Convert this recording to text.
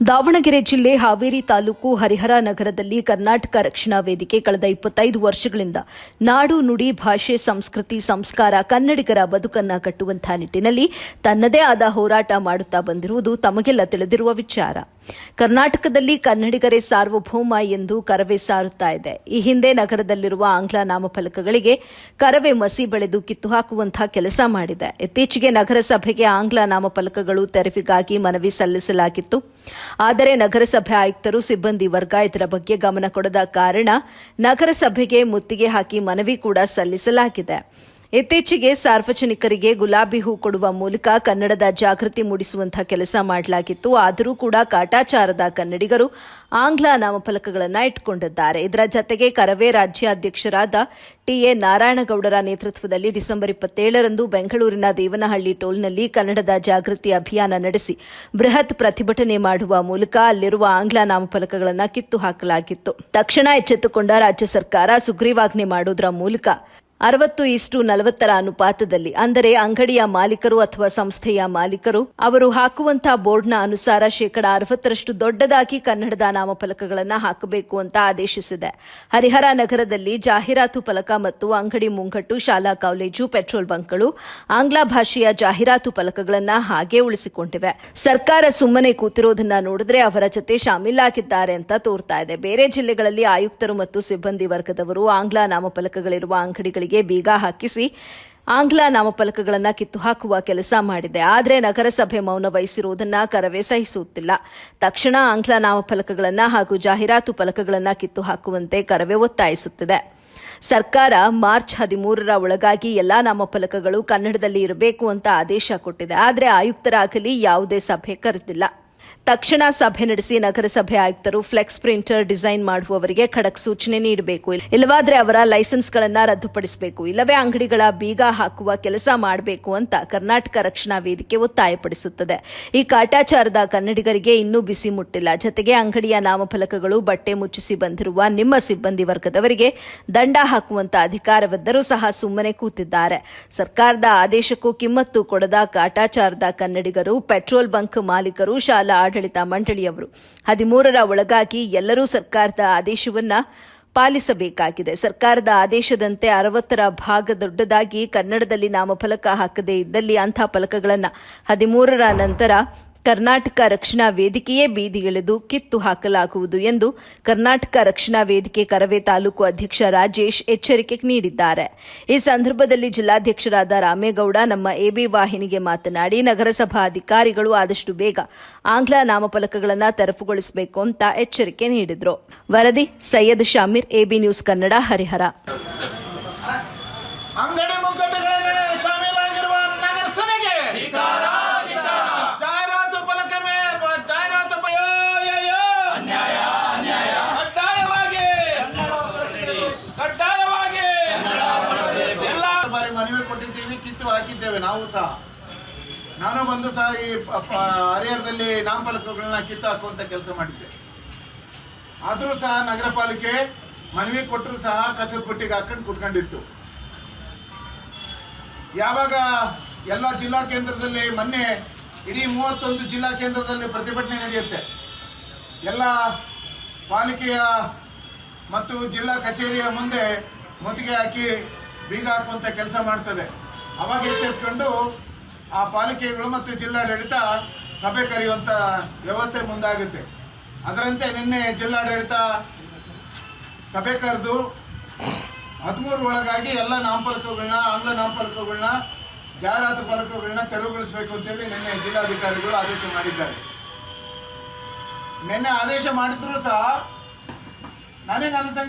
ದಾವಣಗೆರೆ ಜಿಲ್ಲೆ ಹಾವೇರಿ ತಾಲೂಕು ಹರಿಹರ ನಗರದಲ್ಲಿ ಕರ್ನಾಟಕ ರಕ್ಷಣಾ ವೇದಿಕೆ ಕಳೆದ ಇಪ್ಪತ್ತೈದು ವರ್ಷಗಳಿಂದ ನಾಡು ನುಡಿ ಭಾಷೆ, ಸಂಸ್ಕೃತಿ, ಸಂಸ್ಕಾರ, ಕನ್ನಡಿಗರ ಬದುಕನ್ನ ಕಟ್ಟುವಂತಹ ನಿಟ್ಟಿನಲ್ಲಿ ತನ್ನದೇ ಆದ ಹೋರಾಟ ಮಾಡುತ್ತಾ ಬಂದಿರುವುದು ತಮಗೆಲ್ಲ ತಿಳಿದಿರುವ ವಿಚಾರ. ಕರ್ನಾಟಕದಲ್ಲಿ ಕನ್ನಡಿಗರೇ ಸಾರ್ವಭೌಮ ಎಂದು ಕರವೇ ಸಾರುತ್ತಾ ಇದೆ. ಈ ಹಿಂದೆ ನಗರದಲ್ಲಿರುವ ಆಂಗ್ಲ ನಾಮಫಲಕಗಳಿಗೆ ಕರವೇ ಮಸಿ ಬೆಳೆದು ಕಿತ್ತು ಹಾಕುವಂತಹ ಕೆಲಸ ಮಾಡಿದೆ. ಇತ್ತೀಚೆಗೆ ನಗರಸಭೆಗೆ ಆಂಗ್ಲ ನಾಮಫಲಕಗಳು ತೆರವಿಗಾಗಿ ಮನವಿ ಸಲ್ಲಿಸಲಾಗಿತ್ತು. ಆದರೆ ನಗರಸಭೆ ಆಯುಕ್ತರು ಸಿಬ್ಬಂದಿ ವರ್ಗ ಇದರ ಬಗ್ಗೆ ಗಮನ ಕೊಡದ ಕಾರಣ ನಗರಸಭೆಗೆ ಮುತ್ತಿಗೆ ಹಾಕಿ ಮನವಿ ಕೂಡ ಸಲ್ಲಿಸಲಾಗಿದೆ. ಇತ್ತೀಚೆಗೆ ಸಾರ್ವಜನಿಕರಿಗೆ ಗುಲಾಬಿ ಹೂ ಕೊಡುವ ಮೂಲಕ ಕನ್ನಡದ ಜಾಗೃತಿ ಮೂಡಿಸುವಂತಹ ಕೆಲಸ ಮಾಡಲಾಗಿತ್ತು. ಆದರೂ ಕೂಡ ಕಾಟಾಚಾರದ ಕನ್ನಡಿಗರು ಆಂಗ್ಲ ನಾಮಫಲಕಗಳನ್ನು ಇಟ್ಟುಕೊಂಡಿದ್ದಾರೆ ಇದರ ಜತೆಗೆ ಕರವೇ ರಾಜ್ಯಾಧ್ಯಕ್ಷರಾದ ಟಿಎ ನಾರಾಯಣಗೌಡರ ನೇತೃತ್ವದಲ್ಲಿ ಡಿಸೆಂಬರ್ ಇಪ್ಪತ್ತೇಳರಂದು ಬೆಂಗಳೂರಿನ ದೇವನಹಳ್ಳಿ ಟೋಲ್ನಲ್ಲಿ ಕನ್ನಡದ ಜಾಗೃತಿ ಅಭಿಯಾನ ನಡೆಸಿ ಬೃಹತ್ ಪ್ರತಿಭಟನೆ ಮಾಡುವ ಮೂಲಕ ಅಲ್ಲಿರುವ ಆಂಗ್ಲ ನಾಮಫಲಕಗಳನ್ನು ಕಿತ್ತು ಹಾಕಲಾಗಿತ್ತು. ತಕ್ಷಣ ಎಚ್ಚೆತ್ತುಕೊಂಡ ರಾಜ್ಯ ಸರ್ಕಾರ ಸುಗ್ರೀವಾಜ್ಞೆ ಮಾಡುವುದರ ಮೂಲಕ ಅರವತ್ತು ಇಷ್ಟು ನಲವತ್ತರ ಅನುಪಾತದಲ್ಲಿ, ಅಂದರೆ ಅಂಗಡಿಯ ಮಾಲೀಕರು ಅಥವಾ ಸಂಸ್ಥೆಯ ಮಾಲೀಕರು, ಅವರು ಹಾಕುವಂತಹ ಬೋರ್ಡ್ನ ಅನುಸಾರ ಶೇಕಡ ಅರವತ್ತರಷ್ಟು ದೊಡ್ಡದಾಗಿ ಕನ್ನಡದ ನಾಮಫಲಕಗಳನ್ನು ಹಾಕಬೇಕು ಅಂತ ಆದೇಶಿಸಿದೆ. ಹರಿಹರ ನಗರದಲ್ಲಿ ಜಾಹೀರಾತು ಫಲಕ ಮತ್ತು ಅಂಗಡಿ ಮುಂಗಟ್ಟು, ಶಾಲಾ ಕಾಲೇಜು, ಪೆಟ್ರೋಲ್ ಬಂಕ್ಗಳು, ಆಂಗ್ಲ ಭಾಷೆಯ ಜಾಹೀರಾತು ಫಲಕಗಳನ್ನು ಹಾಗೆ ಉಳಿಸಿಕೊಂಡಿವೆ. ಸರ್ಕಾರ ಸುಮ್ಮನೆ ಕೂತಿರೋದನ್ನ ನೋಡಿದ್ರೆ ಅವರ ಜೊತೆ ಶಾಮೀಲಾಗಿದ್ದಾರೆ ಅಂತ ತೋರ್ತಾ ಇದೆ. ಬೇರೆ ಜಿಲ್ಲೆಗಳಲ್ಲಿ ಆಯುಕ್ತರು ಮತ್ತು ಸಿಬ್ಬಂದಿ ವರ್ಗದವರು ಆಂಗ್ಲ ನಾಮಫಲಕಗಳಿರುವ ಅಂಗಡಿಗಳಿಗೆ ಬೀಗ ಹಾಕಿಸಿ ಆಂಗ್ಲ ನಾಮಫಲಕಗಳನ್ನು ಕಿತ್ತು ಹಾಕುವ ಕೆಲಸ ಮಾಡಿದೆ. ಆದರೆ ನಗರಸಭೆ ಮೌನ ವಹಿಸಿರುವುದನ್ನು ಕರವೇ ಸಹಿಸುತ್ತಿಲ್ಲ. ತಕ್ಷಣ ಆಂಗ್ಲ ನಾಮಫಲಕಗಳನ್ನು ಹಾಗೂ ಜಾಹೀರಾತು ಫಲಕಗಳನ್ನು ಕಿತ್ತು ಹಾಕುವಂತೆ ಕರವೇ ಒತ್ತಾಯಿಸುತ್ತಿದೆ. ಸರ್ಕಾರ ಮಾರ್ಚ್ ಹದಿಮೂರರ ಒಳಗಾಗಿ ಎಲ್ಲಾ ನಾಮಫಲಕಗಳು ಕನ್ನಡದಲ್ಲಿ ಇರಬೇಕು ಅಂತ ಆದೇಶ ಕೊಟ್ಟಿದೆ. ಆದರೆ ಆಯುಕ್ತರಾಗಲಿ ಯಾವುದೇ ಸಭೆ ಕರೆದಿಲ್ಲ. ತಕ್ಷಣ ಸಭೆ ನಡೆಸಿ ನಗರಸಭೆ ಆಯುಕ್ತರು ಫ್ಲೆಕ್ಸ್ ಪ್ರಿಂಟರ್ ಡಿಸೈನ್ ಮಾಡುವವರಿಗೆ ಖಡಕ್ ಸೂಚನೆ ನೀಡಬೇಕು. ಇಲ್ಲವಾದ್ರೆ ಅವರ ಲೈಸೆನ್ಸ್ಗಳನ್ನು ರದ್ದುಪಡಿಸಬೇಕು. ಇಲ್ಲವೇ ಅಂಗಡಿಗಳ ಬೀಗ ಹಾಕುವ ಕೆಲಸ ಮಾಡಬೇಕು ಅಂತ ಕರ್ನಾಟಕ ರಕ್ಷಣಾ ವೇದಿಕೆ ಒತ್ತಾಯಪಡಿಸುತ್ತದೆ. ಈ ಕಾಟಾಚಾರದ ಕನ್ನಡಿಗರಿಗೆ ಇನ್ನೂ ಬಿಸಿ ಮುಟ್ಟಿಲ್ಲ. ಜತೆಗೆ ಅಂಗಡಿಯ ನಾಮಫಲಕಗಳು, ಬಟ್ಟೆ ಮುಚ್ಚಿಸಿ ಬಂದಿರುವ ನಿಮ್ಮ ಸಿಬ್ಬಂದಿ ವರ್ಗದವರಿಗೆ ದಂಡ ಹಾಕುವಂತ ಅಧಿಕಾರವಿದ್ದರೂ ಸಹ ಸುಮ್ಮನೆ ಕೂತಿದ್ದಾರೆ. ಸರ್ಕಾರದ ಆದೇಶಕ್ಕೂ ಕಿಮ್ಮತ್ತು ಕೊಡದ ಕಾಟಾಚಾರದ ಕನ್ನಡಿಗರು, ಪೆಟ್ರೋಲ್ ಬಂಕ್ ಮಾಲೀಕರು, ಶಾಲಾ ಆಡಳಿತ ಮಂಡಳಿಯವರು ಹದಿಮೂರರ ಒಳಗಾಗಿ ಎಲ್ಲರೂ ಸರ್ಕಾರದ ಆದೇಶವನ್ನ ಪಾಲಿಸಬೇಕಾಗಿದೆ. ಸರ್ಕಾರದ ಆದೇಶದಂತೆ ಅರವತ್ತರ ಭಾಗ ದೊಡ್ಡದಾಗಿ ಕನ್ನಡದಲ್ಲಿ ನಾಮಫಲಕ ಹಾಕದೇ ಇದ್ದಲ್ಲಿ ಅಂಥ ಫಲಕಗಳನ್ನು ಹದಿಮೂರರ ನಂತರ ಕರ್ನಾಟಕ ರಕ್ಷಣಾ ವೇದಿಕೆಯೇ ಬೀದಿಗಿಳಿದು ಕಿತ್ತು ಹಾಕಲಾಗುವುದು ಎಂದು ಕರ್ನಾಟಕ ರಕ್ಷಣಾ ವೇದಿಕೆ ಕರವೇ ತಾಲೂಕು ಅಧ್ಯಕ್ಷ ರಾಜೇಶ್ ಎಚ್ಚರಿಕೆ ನೀಡಿದ್ದಾರೆ. ಈ ಸಂದರ್ಭದಲ್ಲಿ ಜಿಲ್ಲಾಧ್ಯಕ್ಷರಾದ ರಾಮೇಗೌಡ, ನಮ್ಮ ಎಬಿ ವಾಹಿನಿಗೆ ಮಾತನಾಡಿ, ನಗರಸಭಾ ಅಧಿಕಾರಿಗಳು ಆದಷ್ಟು ಬೇಗ ಆಂಗ್ಲ ನಾಮಫಲಕಗಳನ್ನು ತೆರವುಗೊಳಿಸಬೇಕು ಅಂತ ಎಚ್ಚರಿಕೆ ನೀಡಿದರು. ವರದಿ, ಸೈಯದ್ ಶಾಮೀರ್, ಎಬಿ ನ್ಯೂಸ್ ಕನ್ನಡ, ಹರಿಹರ ಅಂಗಡಿ ಮುಗ್ಗಟ್ಟುಗಳ ಶಾಮೀಲಾಗಿರುವ ನಗರಸಭೆಗೆ ಜಾಹೀರಾತು ಫಲಕ ಮೇ ಜಾಹೀರಾತು ಫಲ- ಕಡ್ಡಾಯವಾಗಿ ಕಡ್ಡಾಯವಾಗಿ ಎಲ್ಲ ಬಾರಿ ಮನವಿ ಕೊಟ್ಟಿದ್ದೀವಿ ಕಿತ್ತು ಹಾಕಿದ್ದೇವೆ, ನಾವು ಸಹ. ನಾನು ಬಂದು ಸಹ ಈ ಹರಿಹರದಲ್ಲಿ ನಾಮಫಲಕಗಳನ್ನ ಕಿತ್ತು ಹಾಕುವಂತ ಕೆಲಸ ಮಾಡಿದ್ದೆ. ಆದರೂ ಸಹ ನಗರ ಪಾಲಿಕೆ ಮನವಿ ಕೊಟ್ಟರು ಸಹ ಕಸದ ಬುಟ್ಟಿಗೆ ಹಾಕೊಂಡು ಕೂತ್ಕೊಂಡಿತ್ತು. ಯಾವಾಗ ಎಲ್ಲ ಜಿಲ್ಲಾ ಕೇಂದ್ರದಲ್ಲಿ ಮೊನ್ನೆ ಇಡೀ ಮೂವತ್ತೊಂದು ಜಿಲ್ಲಾ ಕೇಂದ್ರದಲ್ಲಿ ಪ್ರತಿಭಟನೆ ನಡೆಯುತ್ತೆ. ಎಲ್ಲ ಪಾಲಿಕೆಯ ಮತ್ತು ಜಿಲ್ಲಾ ಕಚೇರಿಯ ಮುಂದೆ ಮುತ್ತಿಗೆ ಹಾಕಿ ಬೀಗ ಹಾಕುವಂತ ಕೆಲಸ ಮಾಡ್ತದೆ. ಅವಾಗ ಎಚ್ಚೆತ್ಕೊಂಡು ಆ ಪಾಲಿಕೆಗಳು ಮತ್ತು ಜಿಲ್ಲಾಡಳಿತ ಸಭೆ ಕರೆಯುವಂತ ವ್ಯವಸ್ಥೆ ಮುಂದಾಗುತ್ತೆ. ಅದರಂತೆ ನಿನ್ನೆ ಜಿಲ್ಲಾಡಳಿತ ಸಭೆ ಕರೆದು ಹದಿಮೂರು ಒಳಗಾಗಿ ಎಲ್ಲ ನಾಮಫಲಕಗಳನ್ನ, ಆಂಗ್ಲ ನಾಮಫಲಕಗಳನ್ನ, ಜಾಹೀರಾತು ಫಲಕಗಳನ್ನ ತೆರವುಗೊಳಿಸಬೇಕು ಅಂತೇಳಿ ನಿನ್ನೆ ಜಿಲ್ಲಾಧಿಕಾರಿಗಳು ಆದೇಶ ಮಾಡಿದ್ದಾರೆ. ನಿನ್ನೆ ಆದೇಶ ಮಾಡಿದ್ರು ಸಹ ನನಗೆ ಅನಿಸ್ದಂಗೆ